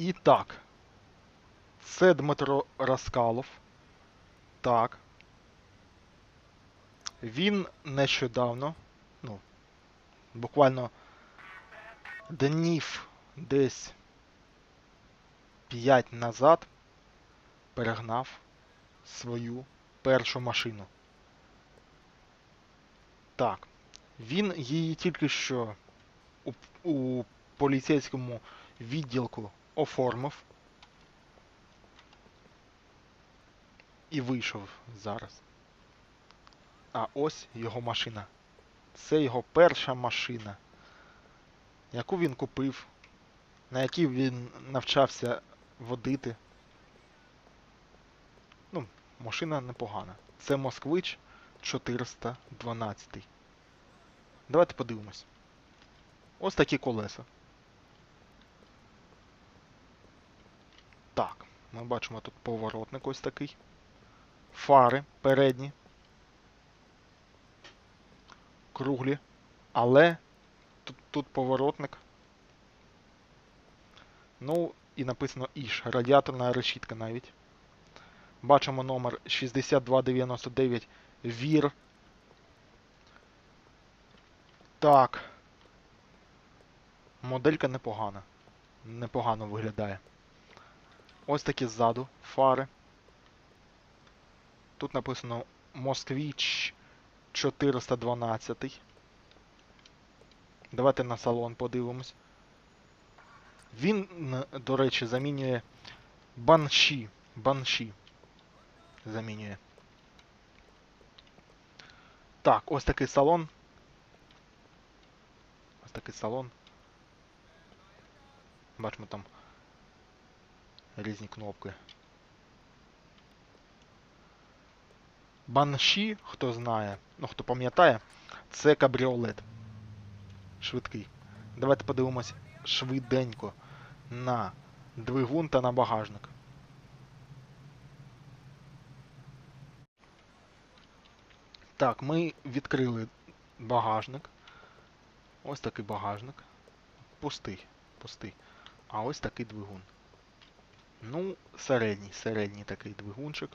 І так. Це Дмитро Раскалов. Так. Він нещодавно, ну, буквально днів десь 5 назад перегнав свою першу машину. Так. Він її тільки що у, у поліцейському відділку оформив. І вийшов зараз. А ось його машина. Це його перша машина, яку він купив, на якій він навчався водити. Ну, машина непогана. Це Москвич 412. Давайте подивимось. Ось такі колеса. Так, ми бачимо тут поворотник ось такий. Фари передні. Круглі. Але тут, тут поворотник. Ну, і написано Іш. Радіаторна решітка навіть. Бачимо номер 6299 ВІР. Так. Моделька непогана. Непогано виглядає. Ось такі ззаду фари. Тут написано Москвич 412. Давайте на салон подивимось. Він, до речі, замінює банші. Банші. Замінює. Так, ось такий салон. Ось такий салон. Бачимо там різні кнопки. Банші, хто знає, ну хто пам'ятає, це кабріолет. Швидкий. Давайте подивимось швиденько на двигун та на багажник. Так, ми відкрили багажник. Ось такий багажник. Пустий, пустий. А ось такий двигун. Ну, середній, середній такий двигунчик.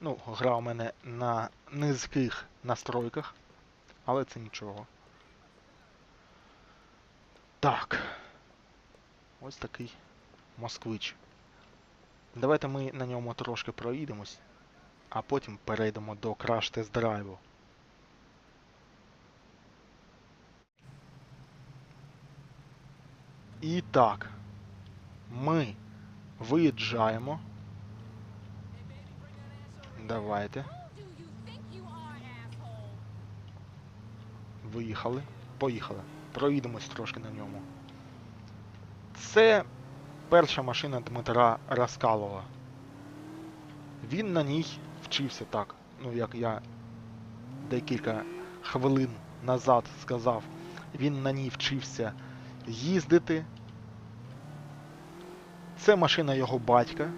Ну, гра у мене на низьких настройках, але це нічого. Так. Ось такий москвич. Давайте ми на ньому трошки проїдемось, а потім перейдемо до краш тест драйву. І так, ми виїжджаємо. Давайте. Виїхали. Поїхали. Проїдемось трошки на ньому. Це перша машина Дмитра Раскалова. Він на ній вчився так. Ну, як я декілька хвилин назад сказав, він на ній вчився їздити. Це машина його батька,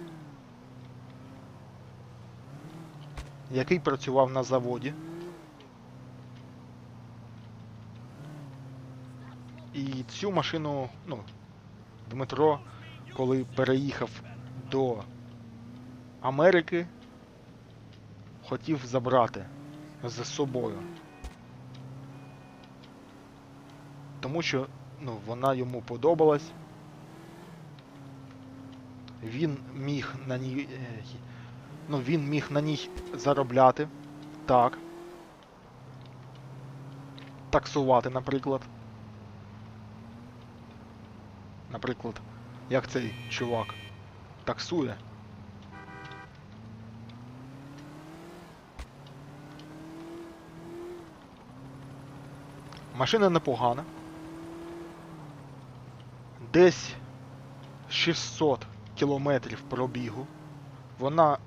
який працював на заводі. І цю машину, ну, Дмитро, коли переїхав до Америки, хотів забрати з собою. Тому що ну, вона йому подобалась. Він міг на ній. е, Ну, він міг на ній заробляти. Так. Таксувати, наприклад. Наприклад, як цей чувак таксує. Машина непогана. Десь 600 кілометрів пробігу. Вона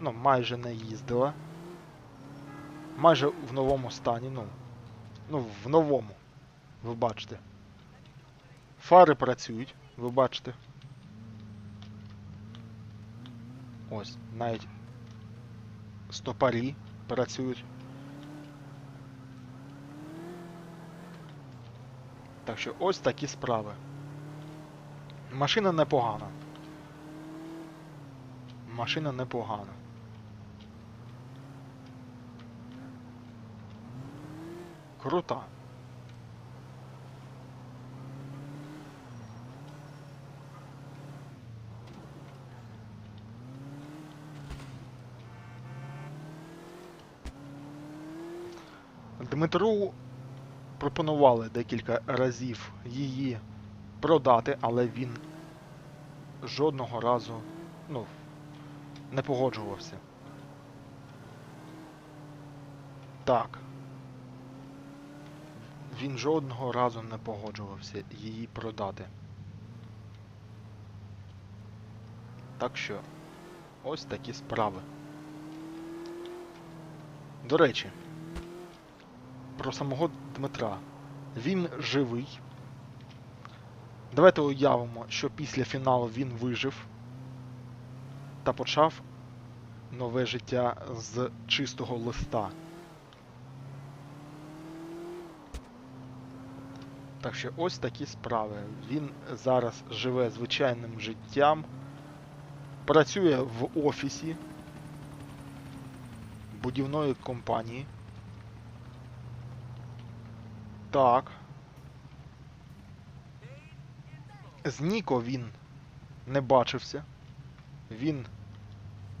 ну, майже не їздила. Майже в новому стані, ну. Ну, в новому. Ви бачите. Фари працюють, ви бачите. Ось, навіть стопарі працюють. Так що ось такі справи. Машина непогана. Машина непогана. Крута. Дмитру пропонували декілька разів її продати, але він жодного разу ну, не погоджувався. Так. Він жодного разу не погоджувався її продати. Так що, ось такі справи. До речі, про самого Дмитра. Він живий. Давайте уявимо, що після фіналу він вижив та почав нове життя з чистого листа. Так що ось такі справи. Він зараз живе звичайним життям, працює в офісі будівної компанії. Так. З Ніко він не бачився. Він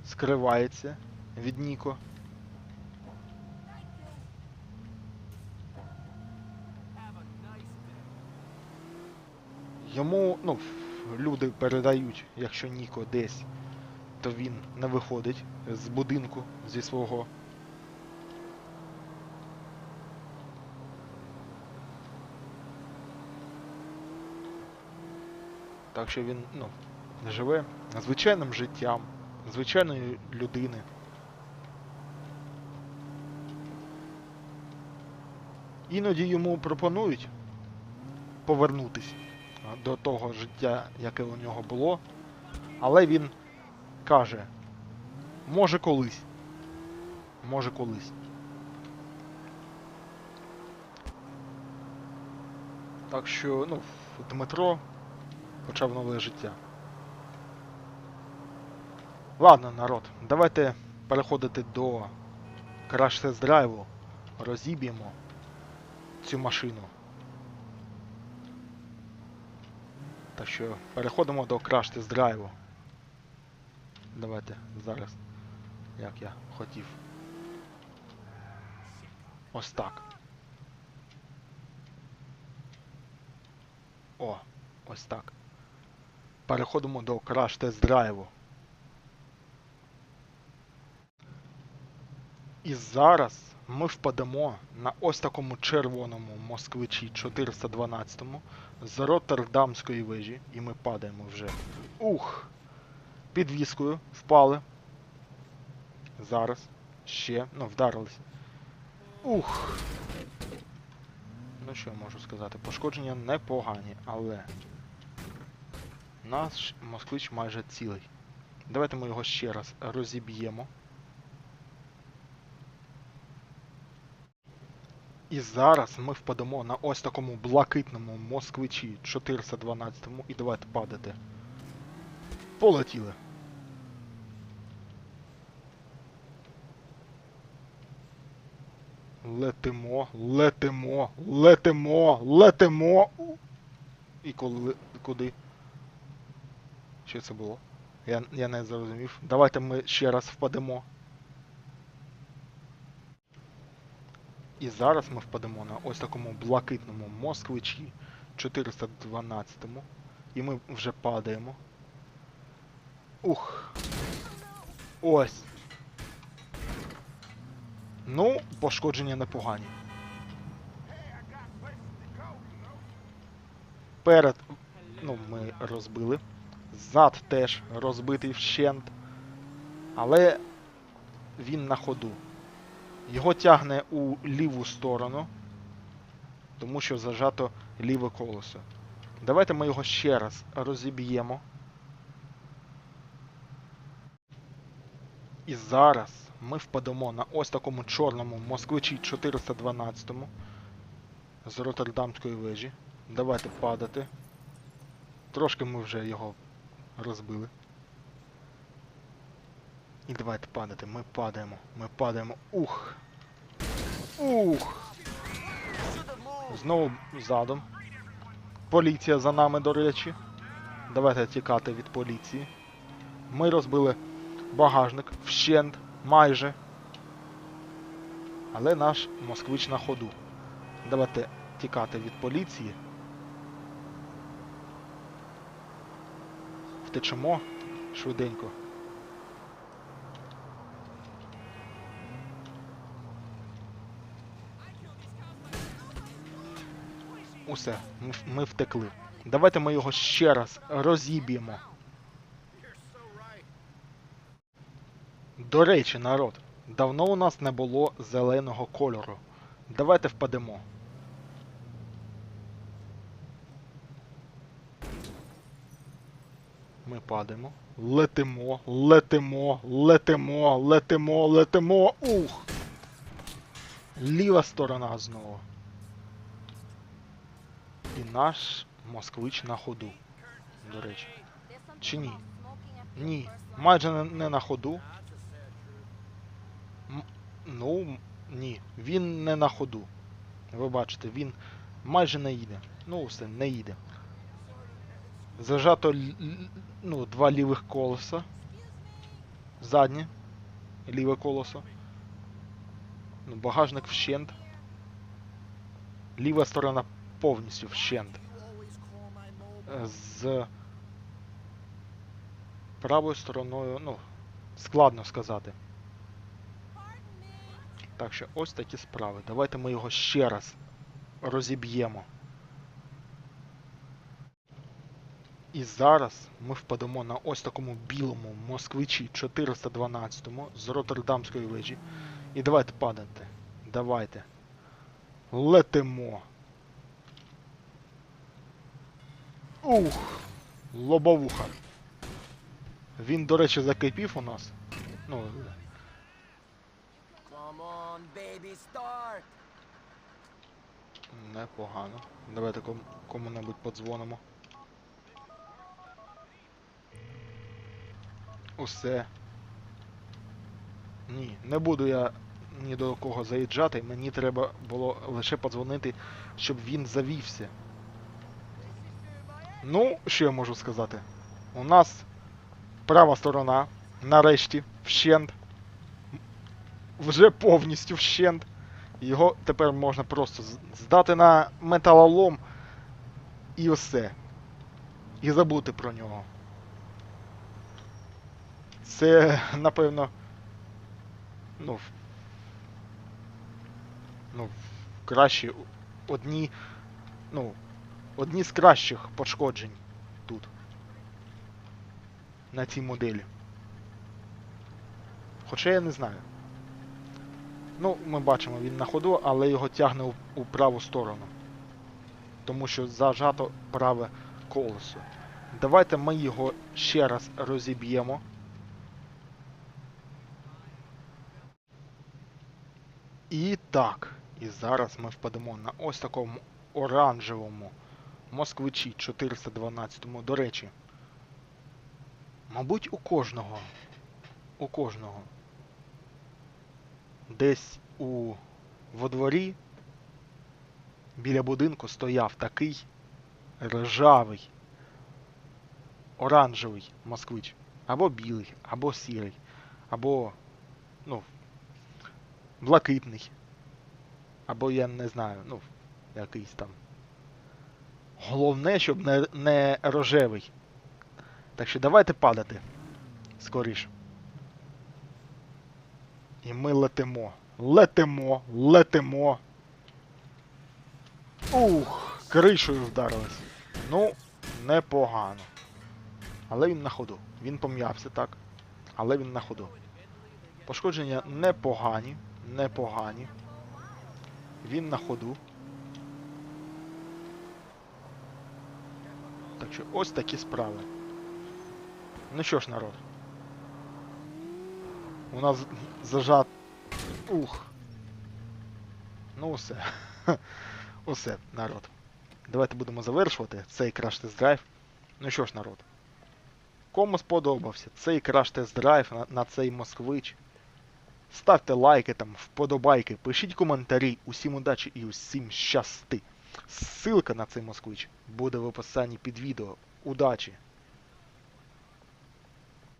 скривається від Ніко. Йому, ну, люди передають, якщо Ніко десь, то він не виходить з будинку зі свого. Так що він, ну, живе звичайним життям, звичайної людини. Іноді йому пропонують повернутись до того життя, яке у нього було, але він каже, може колись. Може колись. Так що, ну, Дмитро почав нове життя. Ладно, народ, давайте переходити до краш тест драйву. Розіб'ємо цю машину. Так що переходимо до краш тест драйву. Давайте зараз, як я хотів. Ось так. О, ось так. Переходимо до краш І зараз ми впадемо на ось такому червоному москвичі 412 з Роттердамської вежі, і ми падаємо вже. Ух! Підвіскою впали. Зараз. Ще. Ну, вдарились. Ух! Ну що я можу сказати? Пошкодження непогані, але наш москвич майже цілий. Давайте ми його ще раз розіб'ємо. І зараз ми впадемо на ось такому блакитному москвичі 412 і давайте падати. Полетіли. Летимо, летимо, летимо, летимо. І коли куди? Що це було? Я, я не зрозумів. Давайте ми ще раз впадемо. І зараз ми впадемо на ось такому блакитному москвичі 412 і ми вже падаємо. Ух. Ось. Ну, пошкодження непогані. Перед, ну, ми розбили. Зад теж розбитий вщент. Але він на ходу. Його тягне у ліву сторону, тому що зажато ліве колесо. Давайте ми його ще раз розіб'ємо. І зараз ми впадемо на ось такому чорному москвичі 412 з Роттердамської вежі. Давайте падати. Трошки ми вже його розбили. І давайте падати. Ми падаємо. Ми падаємо. Ух! Ух! Знову задом. Поліція за нами, до речі. Давайте тікати від поліції. Ми розбили багажник вщент, майже. Але наш москвич на ходу. Давайте тікати від поліції. Втечемо швиденько. Усе, ми, втекли. Давайте ми його ще раз розіб'ємо. До речі, народ, давно у нас не було зеленого кольору. Давайте впадемо. Ми падаємо. Летимо, летимо, летимо, летимо, летимо. Ух! Ліва сторона знову. І наш москвич на ходу. До речі. Чи ні? Ні, майже не, на ходу. М- Ну, ні, він не на ходу. Ви бачите, він майже не їде. Ну, все, не їде. Зажато ну, два лівих колеса. Заднє. Ліве колесо. Ну, багажник вщент. Ліва сторона повністю вщент. Е, З правою стороною, ну, складно сказати. Так що ось такі справи. Давайте ми його ще раз розіб'ємо. І зараз ми впадемо на ось такому білому москвичі 412 з Роттердамської вежі. І давайте падати. Давайте. Летимо. Ух! Лобовуха. Він, до речі, закипів у нас. Ну, on, baby, непогано. Давайте ком- кому-небудь подзвонимо. Усе. Ні, не буду я ні до кого заїжджати. Мені треба було лише подзвонити, щоб він завівся. Ну, що я можу сказати? У нас права сторона, нарешті, вщент. Вже повністю вщент. Його тепер можна просто здати на металолом і все. І забути про нього. Це, напевно. Ну. Ну, кращі. Одні. Ну. Одні з кращих пошкоджень тут. На цій моделі. Хоча я не знаю. Ну, ми бачимо, він на ходу, але його тягне у, у праву сторону. Тому що зажато праве колесо. Давайте ми його ще раз розіб'ємо. І так. І зараз ми впадемо на ось такому оранжевому москвичі 412. До речі. Мабуть, у кожного. У кожного десь у во дворі біля будинку стояв такий ржавий, оранжевий москвич. Або білий, або сірий, або, ну, блакитний. Або я не знаю, ну, якийсь там. Головне, щоб не, не рожевий. Так що давайте падати. Скоріше. І ми летимо. Летимо, летимо. Ух, кришею вдарились. Ну, непогано. Але він на ходу. Він пом'явся, так. Але він на ходу. Пошкодження непогані. Непогані. Він на ходу. хочу. Ось такі справи. Ну що ж, народ. У нас зажат... Ух. Ну все. Усе, народ. Давайте будемо завершувати цей краш-тест-драйв. Ну що ж, народ. Кому сподобався цей краш-тест-драйв на, на цей москвич. Ставте лайки там, вподобайки, пишіть коментарі. Усім удачі і усім щасти! Ссылка на цей москвич буде в описанні під відео. Удачі!